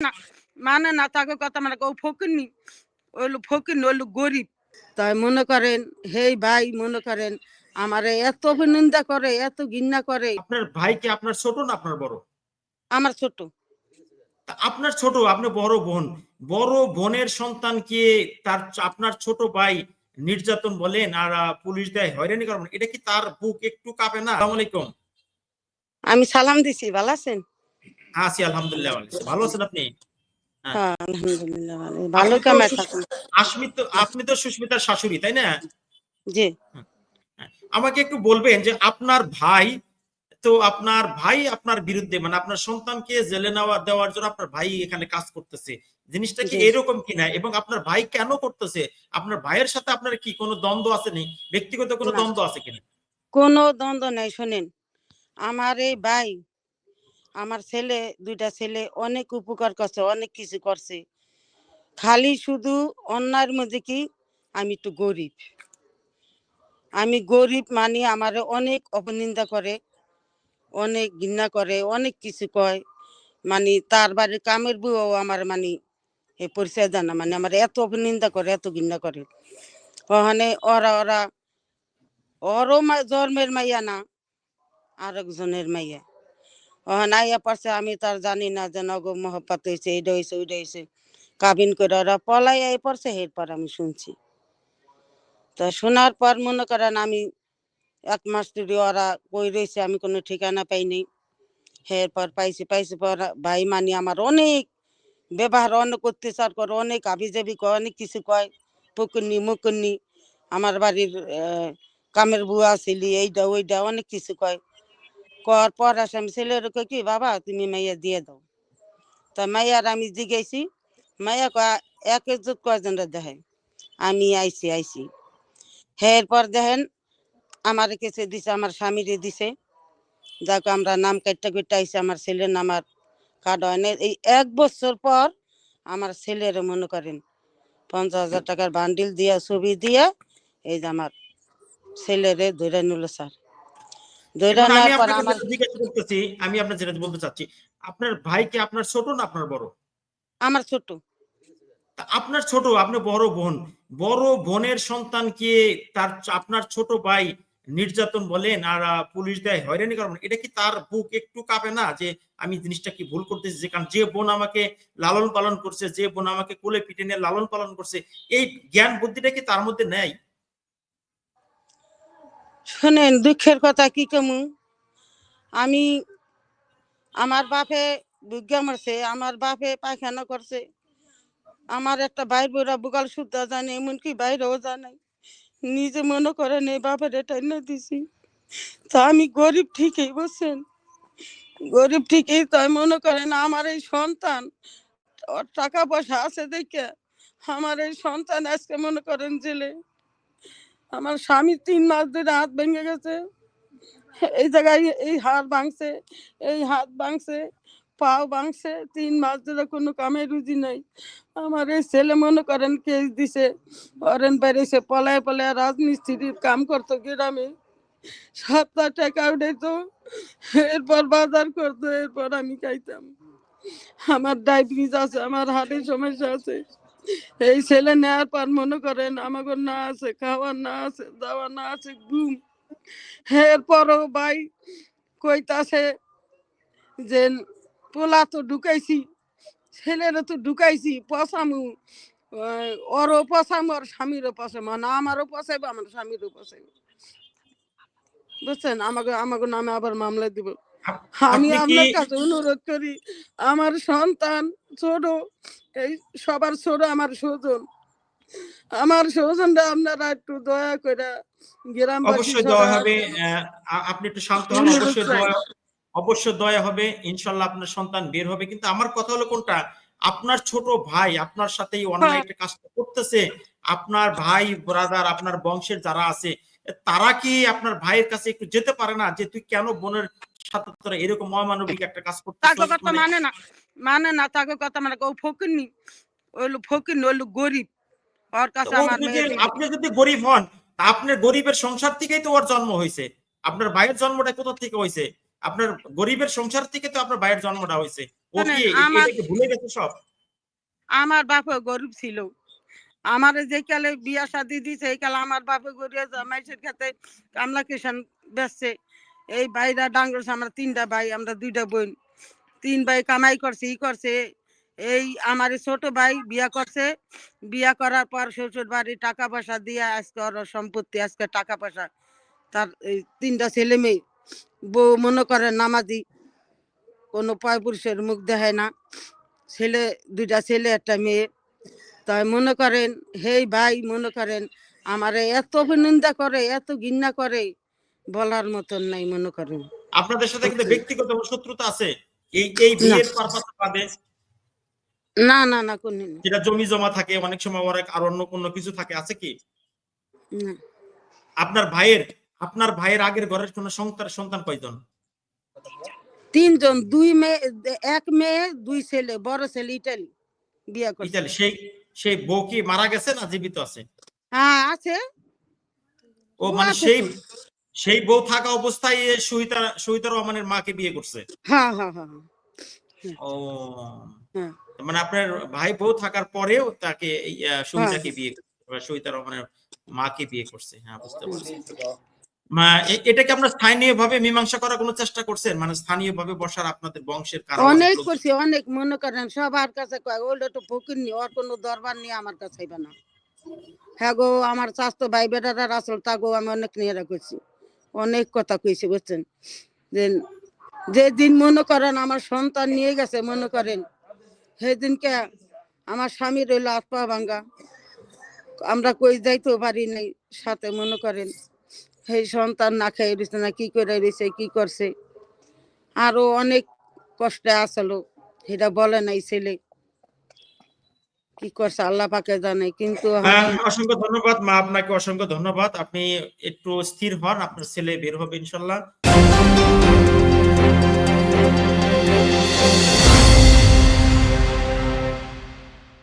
না মানে না তাকে কথা মানে ও ওইলো ওইলো গরিব তাই মনে করেন হেই ভাই মনে করেন আমারে এত অভিনন্দা করে এত ঘৃণা করে আপনার ভাই কি আপনার ছোট না আপনার বড় আমার ছোট আপনার ছোট আপনি বড় বোন বড় বোনের সন্তানকে তার আপনার ছোট ভাই নির্যাতন বলেন আর পুলিশ দেয় হয়রানি করেন এটা কি তার বুক একটু কাঁপে না আসসালামু আলাইকুম আমি সালাম দিছি ভালো আছেন আছি আলহামদুলিল্লাহ ভালো আছি। ভালো আছেন আপনি? হ্যাঁ। ভালো। তো থাকুন তো আপনি তো সুস্মিতার শাশুড়ি তাই না? জি। আমাকে একটু বলবেন যে আপনার ভাই তো আপনার ভাই আপনার বিরুদ্ধে মানে আপনার সন্তানকে জেলে নেওয়া দেওয়ার জন্য আপনার ভাই এখানে কাজ করতেছে। জিনিসটা কি। এরকম কিনা? এবং আপনার ভাই কেন করতেছে? আপনার ভাইয়ের সাথে আপনার কি কোনো দ্বন্দ্ব আছে নি? ব্যক্তিগত কোনো দ্বন্দ্ব আছে কিনা? কোনো দ্বন্দ্ব নাই শোনেন। আমার এই ভাই আমার ছেলে, দুইটা ছেলে অনেক উপকার করছে, অনেক কিছু করছে। খালি শুধু অন্যায়ের মধ্যে কি? আমি একটু গরিব। আমি গরিব মানে আমার অনেক অপনিন্দা করে, অনেক ঘৃণা করে, অনেক কিছু কয়। মানে তার বাড়ির কামের বউ আমার মানে এ পরিচয় দেয় না মানে আমার এত অপনিন্দা করে, এত ঘৃণা করে। ওখানে ওরা ওরা, ওরও জন্মের মাইয়া না, আরেকজনের মাইয়া। ওখানে আইয়া পারছে আমি তার জানি না যে নগ মহব্বত হয়েছে এইটা হয়েছে ওইটা হয়েছে কাবিন করে ওরা পলাই আই পড়ছে এরপর আমি শুনছি। তো শোনার পর মনে করেন আমি এক মাস ধরে ওরা কই রয়েছে আমি কোনো ঠিকানা পাইনি এরপর পাইছি পাইছি পর ভাই মানি আমার অনেক ব্যবহার, অনেক অত্যাচার করে, অনেক আবিজাবি কয় অনেক কিছু কয়। পুকুন্নি মুকুন্নি আমার বাড়ির কামের বুয়া ছিলি এইটা ওইটা অনেক কিছু কয়। কর পর আসে আমি ছেলের কি বাবা? তুমি মাইয়া দিয়ে দাও। তা মাইয়ার আমি জিজ্ঞাসি, মাইয়া কয়, এক ইজ্জত কয়জনরা দেখে আমি আইছি আইছি। এরপর দেখেন, আমার কাছে দিছে, আমার স্বামীরে দিছে। যাক আমরা নাম কাটতে কাটতে আইছি, আমার ছেলের নাম আর কার্ড হয় এই এক বছর পর আমার ছেলের মনে করেন, পঞ্চাশ হাজার টাকার বান্ডিল দিয়া, ছবি দিয়া, এই যে আমার ছেলেরে ধরে নিল, স্যার। আমি আপনার যেটা বলতে চাচ্ছি আপনার ভাই কি আপনার ছোট না আপনার বড়? আমার ছোট। আপনার ছোট আপনি বড় বোন। বড় বোনের সন্তানকে তার আপনার ছোট ভাই নির্যাতন বলেন আর পুলিশ দেয়? হয়রানি করেন এটা কি তার বুক একটু কাঁপে না যে আমি জিনিসটা কি ভুল করতেছি? যে কারণ যে বোন আমাকে লালন পালন করছে যে বোন আমাকে কোলে পিঠে নিয়ে লালন পালন করছে এই জ্ঞান বুদ্ধিটা কি তার মধ্যে নেই? শোনেন, দুঃখের কথা কি কমু? আমি আমার বাপে বিজ্ঞা মারছে, আমার বাপে পায়খানা করছে, আমার একটা ভাই বোরা বুকাল সুদ্ধা জানে, এমনকি বাইরেও জানাই নিজে মনে করেন এই বাপের এটা এনে দিছি। তা আমি গরিব ঠিকই, বুঝছেন? গরিব ঠিকই, তাই মনে করেন আমার এই সন্তান, ওর টাকা পয়সা আছে দেখে, আমার এই সন্তান আজকে মনে করেন জেলে। আমার স্বামী তিন মাস ধরে হাত ভেঙে গেছে। এই জায়গায় এই হাড় ভাঙছে, এই হাত ভাঙছে, পাও ভাঙছে, তিন মাস ধরে কোনো কামে রুজি নাই। আমার এই ছেলে মনে করেন কেস দিছে, অরেন বেড়েছে পলায় পলায় রাজমিস্ত্রির কাম করতো গ্রামে। সপ্তাহ টাকা উঠাইতো, এরপর বাজার করতো, এরপর আমি খাইতাম। আমার ডায়াবেটিস আছে, আমার হার্টের সমস্যা আছে। এই ছেলে নেওয়ার পর মনে করেন আমাকে না আছে খাওয়ার না আছে দাওয়া না আছে ঘুম। এরপরও ভাই কইতাছে যে পোলা তো ঢুকাইছি ছেলেরও তো ঢুকাইছি আহ, ওরও পসামু আর স্বামীরও পসামু না আমারও পসাইবো আমার স্বামীরও পসাইবো। বুঝছেন? আমাকে আমাকে নামে আবার মামলা দিব। আমি আপনি আপনার কাছে অনুরোধ করি আমার সন্তান ছোট এই সবার ছোট আমার স্বজন। আমার স্বজনরা আপনারা একটু দয়া করে গ্রামবাসী অবশ্যই দয়া হবে আপনি একটু শান্ত হন অবশ্যই দয়া অবশ্যই দয়া হবে ইনশাল্লাহ আপনার সন্তান বের হবে। কিন্তু আমার কথা হলো কোনটা? আপনার ছোট ভাই আপনার সাথে এই হ্যাঁ। কাজটা করতেছে আপনার ভাই ব্রাদার আপনার বংশের যারা আছে তারা কি আপনার ভাইয়ের কাছে একটু যেতে পারে না যে তুই কেন বোনের সাথে তোরা এরকম অমানবিক একটা কাজ তাকে কথা মানে মানে না মানে না তাকে কথা মানে ও ফকিরনি ওইলো ফকিরনি ওইলো গরিব। ওর কাছে আমার আপনি যদি গরিব হন তা আপনার গরিবের সংসার থেকেই তো ওর জন্ম হয়েছে। আপনার ভাইয়ের জন্মটা কোথা থেকে হয়েছে? আপনার গরিবের সংসার থেকে তো আপনার ভাইয়ের জন্মটা হয়েছে। ও মানে কি আমার- ভুলে গেছে সব? আমার বাপে গরিব ছিল। আমার যে কালে বিয়া শাদি দিছে এই কালে আমার বাপে গরিব মাইসের কাছে কামলা কিষান বেচছে। এই ভাইরা ডাঙ্গর আমরা তিনটা ভাই, আমরা দুইটা বোন। তিন ভাই কামাই করছে, ই করছে। এই আমার ছোট ভাই বিয়া করছে। বিয়া করার পর শ্বশুর বাড়ি টাকা পয়সা দিয়ে আজকে ওর সম্পত্তি, আজকে টাকা পয়সা। তার এই তিনটা ছেলে মেয়ে। বউ মনে করে নামাজি, কোনো পয় পুরুষের মুখ দেখায় না। ছেলে, দুইটা ছেলে, একটা মেয়ে। তাই মনে করেন, হেই ভাই মনে করেন, আমারে এত অভিনন্দা করে, এত ঘৃণা করে। বলার মতন নাই মনে করেন। আপনাদের সাথে কিন্তু। ব্যক্তিগত শত্রুতা আছে? এই এই বিয়ের পারপাস বাদে? না না না কোন যেটা জমি জমা থাকে অনেক সময় অনেক আর অন্য কোনো কিছু থাকে আছে কি? না। আপনার ভাইয়ের আপনার ভাইয়ের আগের ঘরের কোনো সন্তান সন্তান কয়জন? তিনজন দুই মেয়ে এক মেয়ে দুই ছেলে বড় ছেলে ইটালি। বিয়া করছে। ইতালি সেই সেই বউ কি মারা গেছে না জীবিত আছে? হ্যাঁ আছে। ও মানে সেই। সেই বউ থাকা অবস্থায় সুহিতা সুহিতা রহমানের মাকে বিয়ে করছে। হ্যাঁ হ্যাঁ হ্যাঁ ও। মানে আপনার ভাই বউ থাকার পরেও তাকে এই, সুহিতাকে বিয়ে সুহিতা রহমানের মাকে বিয়ে করছে। হ্যাঁ বুঝতে পারছি। এটাকে আপনার স্থানীয় ভাবে মীমাংসা করার কোনো চেষ্টা করছেন? মানে স্থানীয় ভাবে বসার আপনাদের বংশের কারও অনেক করছি অনেক। মনে করেন সবার কাছে কয় ওটা তো ফকির নি ওর কোনো দরবার নিয়ে আমার কাছে আইবে না। হ্যাঁ গো আমার স্বাস্থ্য ভাই বেটারা আসল তা গো আমি অনেক নিয়ে রাখছি অনেক কথা কইছি, বুঝছেন? যে যেদিন মনে করেন আমার সন্তান নিয়ে গেছে, মনে করেন, সেদিনকে আমার স্বামী রইল পা ভাঙ্গা। আমরা কই যাইতেও পারি নাই সাথে, মনে করেন, সেই সন্তান না খেয়ে রয়েছে না, কি করে রয়েছে কি করছে? আরও অনেক কষ্টে আসলো, সেটা বলে নাই ছেলে। কি করছে আল্লাহ পাকে জানে কিন্তু হ্যাঁ, অসংখ্য ধন্যবাদ মা আপনাকে অসংখ্য ধন্যবাদ। আপনি একটু স্থির হন আপনার ছেলে বের হবে ইনশাল্লাহ।